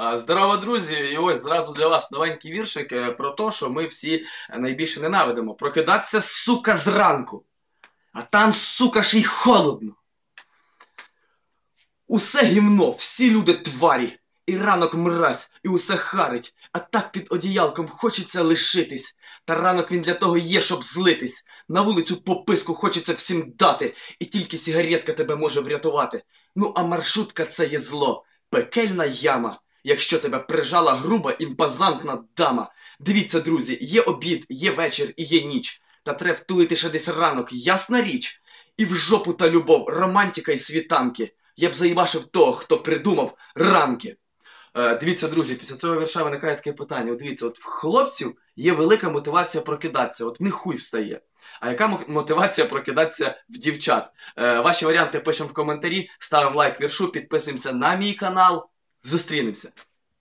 Здорово, друзі! І ось зразу для вас новенький віршик е, про те, що ми всі найбільше ненавидимо. Прокидатися, сука, зранку. А там, сука, ще й холодно. Усе гімно, всі люди тварі. І ранок мразь, і усе харить, а так під одіялком хочеться лишитись. Та ранок він для того є, щоб злитись. На вулицю пописку хочеться всім дати, і тільки сигаретка тебе може врятувати. Ну а маршрутка це є зло, пекельна яма, якщо тебе прижала груба імпозантна дама. Дивіться, друзі, є обід, є вечір і є ніч. Та треба втулити ще десь ранок, ясна річ. І в жопу та любов, романтика й світанки. Я б заїбашив того, хто придумав ранки. Е, дивіться, друзі, після цього вірша виникає таке питання. От дивіться, от в хлопців є велика мотивація прокидатися, от в них хуй встає. А яка мотивація прокидатися в дівчат? Е, ваші варіанти пишемо в коментарі, ставимо лайк віршу, підписуємося на мій канал. Зустрінемося.